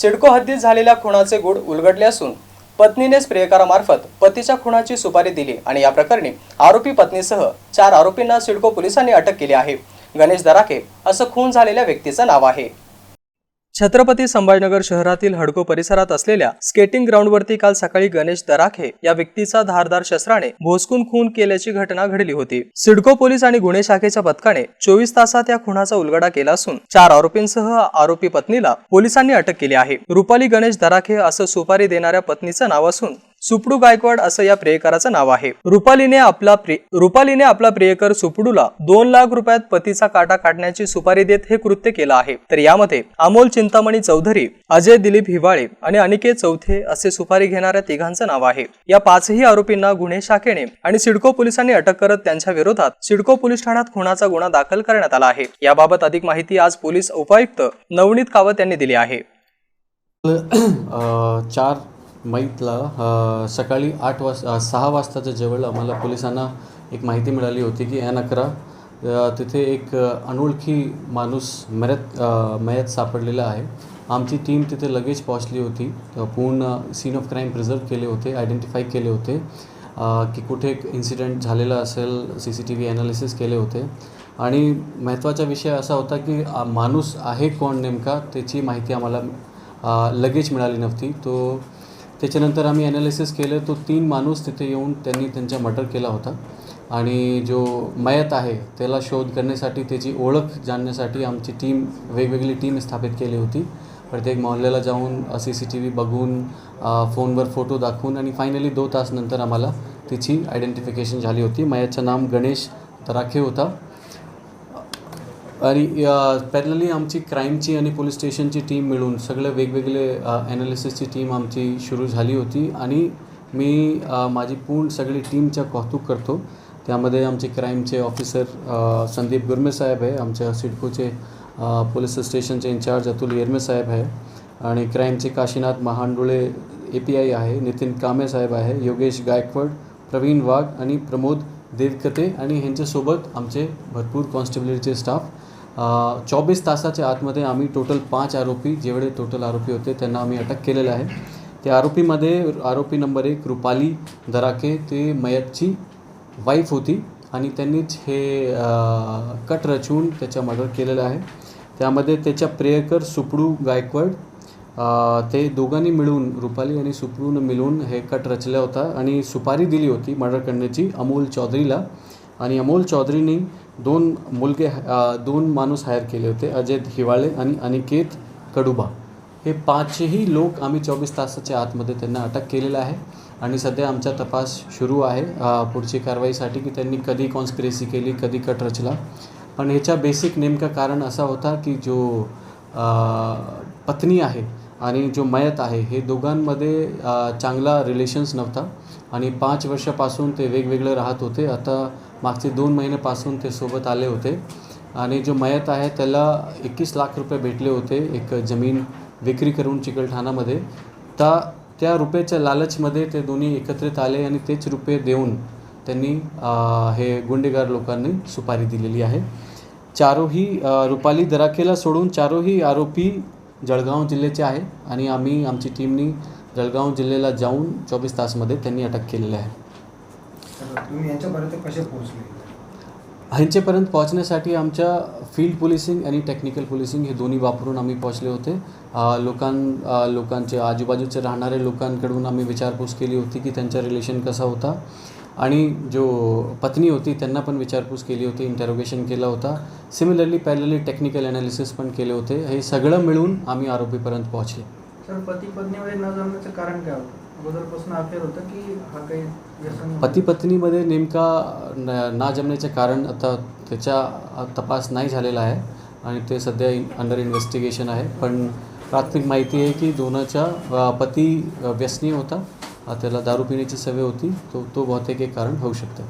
सिडको हद्दीत झालेल्या खुनाचे गुढ उलगडले असून पत्नीनेच प्रियकरामार्फत पतीच्या खुनाची सुपारी दिली आणि या प्रकरणी आरोपी पत्नीसह चार आरोपींना सिडको पोलिसांनी अटक केली आहे. गणेश दराके असं खून झालेल्या व्यक्तीचं नाव आहे. छत्रपती संभाजीनगर शहरातील हडको परिसरात असलेल्या स्केटिंग ग्राउंडवरती काल सकाळी गणेश दराखे या व्यक्तीचा धारदार शस्त्राने भोसकून खून केल्याची घटना घडली होती. सिडको पोलीस आणि गुन्हे शाखेच्या पथकाने चोवीस तासात या खुनाचा उलगडा केला असून चार आरोपींसह आरोपी पत्नीला पोलिसांनी अटक केली आहे. रुपाली गणेश दराखे असं सुपारी देणाऱ्या पत्नीचं नाव असून सुपडू गायकवाड असं या प्रियकराचं नाव आहे. रुपालीने आपला रुपालीने आपला प्रियकर सुपडूला दोन लाख रुपयात पतीचा काटा काढण्याची सुपारी देत हे कृत्य केलं आहे. तर यामध्ये अमोल चिंतामणी चौधरी अजय दिलीप हिवाळे आणि अनिकेत चौथे असे सुपारी घेणाऱ्या तिघांचं नाव आहे. या पाचही आरोपींना गुन्हे शाखेने आणि सिडको पोलिसांनी अटक करत त्यांच्या विरोधात सिडको पोलीस ठाण्यात खुनाचा गुन्हा दाखल करण्यात आला आहे. याबाबत अधिक माहिती आज पोलीस उपायुक्त नवनीत कावत यांनी दिली आहे. चार मईतला सकाळी आठ वाज सहा वाजताच्या जवळ आम्हाला पोलिसांना एक माहिती मिळाली होती की एन अकरा तिथे एक अनोळखी माणूस मयत मयत सापडलेला आहे. आमची टीम तिथे लगेच पोहोचली होती. पूर्ण सीन ऑफ क्राईम प्रिझर्व केले होते आयडेंटिफाय केले होते. की कुठे एक इन्सिडेंट झालेला असेल C C T V analysis केले होते. आणि महत्त्वाचा विषय असा होता की माणूस आहे कोण नेमका त्याची माहिती आम्हाला लगेच मिळाली नव्हती. तो त्याच्यानंतर आम्ही ॲनालिसिस केलं. तो तीन माणूस तिथे येऊन त्यांनी त्यांचा मर्डर केला होता. आणि जो मयत आहे त्याला शोध करण्यासाठी त्याची ओळख जाणण्यासाठी आमची टीम वेगवेगळी टीम स्थापित केली होती. प्रत्येक मोहल्ल्याला जाऊन सी सी टी व्ही बघून फोनवर फोटो दाखवून आणि फायनली दोन तासनंतर आम्हाला तिची आयडेंटिफिकेशन झाली होती. मयाचं नाम गणेश तराखे होता. आणि पॅरलली आमची क्राईमची आणि पोलीस स्टेशनची टीम मिळून सगळे वेगवेगळे ॲनालिसिसची टीम आमची सुरू झाली होती. आणि मी माझी पूर्ण सगळी टीमचं कौतुक करतो. त्यामध्ये आमचे क्राईमचे ऑफिसर संदीप गुरमे साहेब आहे आमच्या सिडकोचे पोलीस स्टेशनचे इन्चार्ज अतुल येरमे साहेब आहे. आणि क्राईमचे Kashinath Mahandule A P I आहे नितीन कामे साहेब आहे योगेश गायकवाड प्रवीण वाघ आणि प्रमोद देवकते आणि ह्यांच्यासोबत आमचे भरपूर कॉन्स्टेबलरीचे स्टाफ. चोवीस तासाच्या आतमध्ये आम्ही टोटल पाच आरोपी जेवढे टोटल आरोपी होते त्यांना आम्ही अटक केलेलं आहे. त्या आरोपीमध्ये आरोपी नंबर एक रुपाली दराके ते मयतची वाईफ होती आणि त्यांनीच हे कट रचून त्याचा मर्डर केलेलं आहे. त्यामध्ये त्याच्या प्रेयकर सुपडू गायकवाड ते दोघांनी मिळून रुपाली आणि सुप्रून मिळून हे कट रचला होता आणि सुपारी दिली होती मर्डर करण्याची अमोल चौधरीला. आणि अमोल चौधरीने दोन मुलगे दोन माणूस हायर केले होते अजय हिवाळे आणि अनिकेत कडुबा. हे पाचही लोक आम्ही चोवीस तासाच्या आतमध्ये त्यांना अटक केलेलं आहे आणि सध्या आमचा तपास सुरू आहे पुढची कारवाईसाठी की त्यांनी कधी कॉन्स्पिरेसी केली कधी कट रचला. पण ह्याच्या बेसिक नेमकं कारण असा होता की जो पत्नी आहे आणि जो मयत आहे हे दोघांमध्ये चांगला रिलेशन्स नव्हता. आणि पाच वर्षापासून ते वेगवेगळे राहत होते. आता मागचे दोन महिन्यापासून ते सोबत आले होते. आणि जो मयत आहे त्याला एकवीस लाख रुपये भेटले होते एक जमीन विक्री करून चिकलठाणामध्ये. त्या त्या रुपयाच्या लालचमध्ये ते दोन्ही एकत्रित आले आणि तेच रुपये देऊन त्यांनी हे गुंडेगार लोकांनी सुपारी दिलेली आहे. चारोही रुपाली दराखेला सोडून चारोही आरोपी जळगाव जिल्ह्याचे आहे आणि आम्ही आमची टीमनी जळगाव जिल्ह्याला जाऊन चोवीस तासमध्ये त्यांनी अटक केलेली आहे. तर तुम्ही यांच्यापर्यंत कसे पोहोचले? ह्यांच्यापर्यंत पोहोचण्यासाठी आमच्या फील्ड पोलिसिंग आणि टेक्निकल पोलिसिंग हे दोन्ही वापरून आम्ही पोहोचले होते. लोकां लोकांचे आजूबाजूचे राहणारे लोकांकडून आम्ही विचारपूस केली होती की त्यांचा रिलेशन कसा होता. आणि जो पत्नी होती त्यांना पण विचारपूस केली होती इंटरोगेशन केला होता. सिमिलरली पॅरलली टेक्निकल ॲनालिसिस पण केले होते. हे सगळं मिळून आम्ही आरोपीपर्यंत पोहोचले. सर पती पत्नीमध्ये न जमण्याचं कारण काय होतं? अगोदरपासून अफेअर होतं की हा काही व्यसन पती पत्नीमध्ये नेमका न जमण्याचे कारण आता त्याचा तपास नाही झालेला आहे आणि ते सध्या अंडर इन्व्हेस्टिगेशन आहे. पण प्राथमिक माहिती आहे की दोनाच्या पती अ, व्यसनी होता. त्याला दारू पिण्याची सवय होती तो तो बहुतेक एक कारण होऊ शकतं.